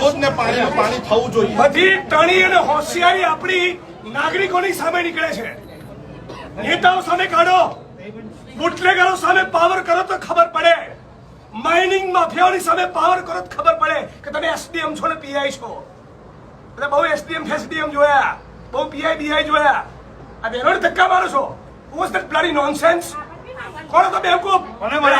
રોજ ને પાણી પાણી થવું જોઈએ. બધી ટણી અને હોશિયારી આપણી નાગરિકોની સામે નીકળે છે. નેતાઓ સામે કાઢો. બુટલેગરો સામે પાવર કરો તો ખબર પડે. માઇનિંગ માફિયાઓની સામે પાવર કરો તો ખબર પડે કે તમે એસડીએમ છો ને પીઆઈ છો. એટલે બહુ એસડીએમ ફેસડીએમ જોયા. બહુ પીઆઈ બીઆઈ જોયા. આ બેરોડ ધક્કા મારો છો. વોઝ ધેટ બ્લડી નોનસેન્સ કોણ હતો બેવકૂફ મને માર્યા?